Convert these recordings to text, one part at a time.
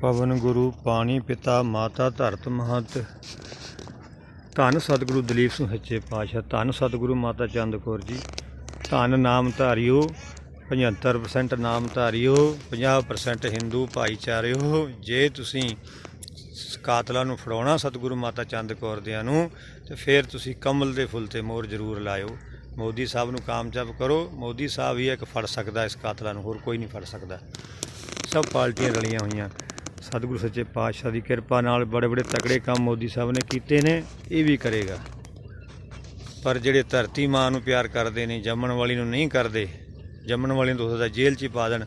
ਪਵਨ ਗੁਰੂ ਪਾਣੀ ਪਿਤਾ, ਮਾਤਾ, ਧਰਤ ਮਹਤ। ਧੰਨ ਸਤਿਗੁਰੂ ਦਲੀਪ ਸਿੰਘ ਸੱਚੇ ਪਾਤਸ਼ਾਹ, ਧੰਨ ਸਤਿਗੁਰੂ ਮਾਤਾ ਚੰਦ ਕੌਰ ਜੀ। ਧੰਨ ਨਾਮ ਧਾਰਿਓ 75% ਨਾਮ ਧਾਰਿਓ 50% ਹਿੰਦੂ ਭਾਈਚਾਰਿਓ। ਜੇ ਤੁਸੀਂ ਕਾਤਲਾਂ ਨੂੰ ਫੜਾਉਣਾ ਸਤਿਗੁਰੂ ਮਾਤਾ ਚੰਦ ਕੌਰ ਦਿਆਂ ਨੂੰ, ਤੇ ਫਿਰ ਤੁਸੀਂ ਕਮਲ ਦੇ ਫੁੱਲ ਤੇ ਮੋਰ ਜ਼ਰੂਰ ਲਾਇਓ। ਮੋਦੀ ਸਾਹਿਬ ਨੂੰ ਕਾਮਯਾਬ ਕਰੋ। ਮੋਦੀ ਸਾਹਿਬ ਹੀ ਇੱਕ ਫੜ ਸਕਦਾ ਇਸ ਕਾਤਲਾਂ ਨੂੰ, ਹੋਰ ਕੋਈ ਨਹੀਂ ਫੜ ਸਕਦਾ। ਸਭ ਪਾਰਟੀਆਂ ਰਲੀਆਂ ਹੋਈਆਂ। ਸਤਿਗੁਰੂ ਸੱਚੇ ਪਾਤਸ਼ਾਹ ਦੀ ਕਿਰਪਾ ਨਾਲ ਬੜੇ ਬੜੇ ਤਕੜੇ ਕੰਮ ਮੋਦੀ ਸਾਹਿਬ ਨੇ ਕੀਤੇ ਨੇ, ਇਹ ਵੀ ਕਰੇਗਾ। ਪਰ ਜਿਹੜੇ ਧਰਤੀ ਮਾਂ ਨੂੰ ਪਿਆਰ ਕਰਦੇ ਨੇ, ਜੰਮਣ ਵਾਲੀ ਨੂੰ ਨਹੀਂ ਕਰਦੇ, ਜੰਮਣ ਵਾਲੀ ਨੂੰ ਤਾਂ ਸਕਦਾ ਜੇਲ੍ਹ 'ਚ ਪਾ ਦੇਣ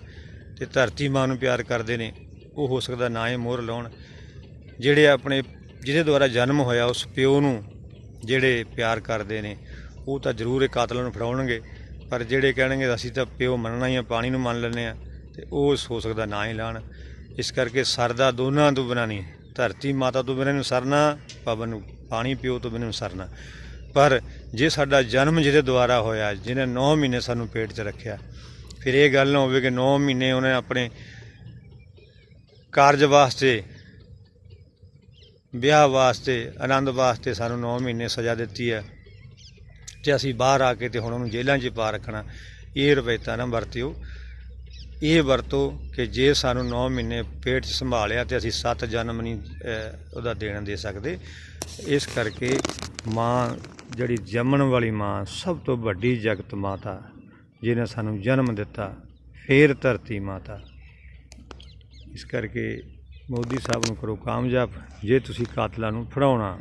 ਤੇ ਧਰਤੀ ਮਾਂ ਨੂੰ ਪਿਆਰ ਕਰਦੇ ਨੇ, ਉਹ ਹੋ ਸਕਦਾ ਨਾ ਹੀ ਮੋਹਰ ਲਾਉਣ। ਜਿਹੜੇ ਆਪਣੇ, ਜਿਹਦੇ ਦੁਆਰਾ ਜਨਮ ਹੋਇਆ ਉਸ ਪਿਓ ਨੂੰ ਜਿਹੜੇ ਪਿਆਰ ਕਰਦੇ ਨੇ, ਉਹ ਤਾਂ ਜ਼ਰੂਰ ਇਹ ਕਾਤਲਾਂ ਨੂੰ ਫੜਾਉਣਗੇ। ਪਰ ਜਿਹੜੇ ਕਹਿਣਗੇ ਅਸੀਂ ਤਾਂ ਪਿਓ ਮੰਨਣਾ ਹੀ ਆ, ਪਾਣੀ ਨੂੰ ਮੰਨ ਲੈਂਦੇ ਆ, ਤੇ ਉਹ ਹੋ ਸਕਦਾ ਨਾ ਹੀ ਲਾਣ। ਇਸ ਕਰਕੇ ਸਰਦਾ ਦੋਨਾਂ ਤੋਂ ਬਿਨਾਂ ਨਹੀਂ, ਧਰਤੀ ਮਾਤਾ ਤੋਂ ਬਿਨਾਂ ਨੂੰ ਸਰਨਾ, ਪਵਨ ਨੂੰ ਪਾਣੀ ਪਿਓ ਤੋਂ ਬਿਨਾਂ ਨੂੰ ਸਰਨਾ। ਪਰ ਜੇ ਸਾਡਾ ਜਨਮ ਜਿਹਦੇ ਦੁਆਰਾ ਹੋਇਆ, ਜਿਹਨੇ 9 ਮਹੀਨੇ ਸਾਨੂੰ ਪੇਟ 'ਚ ਰੱਖਿਆ, ਫਿਰ ਇਹ ਗੱਲ ਨਾ ਹੋਵੇ ਕਿ 9 ਮਹੀਨੇ ਉਹਨੇ ਆਪਣੇ ਕਾਰਜ ਵਾਸਤੇ, ਵਿਆਹ ਵਾਸਤੇ, ਆਨੰਦ ਵਾਸਤੇ ਸਾਨੂੰ 9 ਮਹੀਨੇ ਸਜ਼ਾ ਦਿੱਤੀ ਹੈ, ਤੇ ਅਸੀਂ ਬਾਹਰ ਆ ਕੇ ਤੇ ਹੁਣ ਉਹਨੂੰ ਜੇਲ੍ਹਾਂ 'ਚ ਪਾ ਰੱਖਣਾ, ਇਹ ਰਵਾਇਤਾਂ ਨਾ ਵਰਤਿਓ। ਇਹ ਵਰਤੋ ਕਿ ਜੇ ਸਾਨੂੰ 9 ਮਹੀਨੇ ਪੇਟ 'ਚ ਸੰਭਾਲਿਆ ਤੇ ਅਸੀਂ 7 ਜਨਮ ਨਹੀਂ ਉਹਦਾ ਦੇਣ ਦੇ ਸਕਦੇ। ਇਸ ਕਰਕੇ ਮਾਂ, ਜਿਹੜੀ ਜੰਮਣ ਵਾਲੀ ਮਾਂ, ਸਭ ਤੋਂ ਵੱਡੀ ਜਗਤ ਮਾਤਾ, ਜਿਹਨੇ ਸਾਨੂੰ ਜਨਮ ਦਿੱਤਾ, ਫੇਰ ਧਰਤੀ ਮਾਤਾ। ਇਸ ਕਰਕੇ ਮੋਦੀ ਸਾਹਿਬ ਨੂੰ ਕਰੋ ਕਾਮਯਾਬ। ਜੇ ਤੁਸੀਂ ਕਾਤਲਾਂ ਨੂੰ ਫੜਾਉਣਾ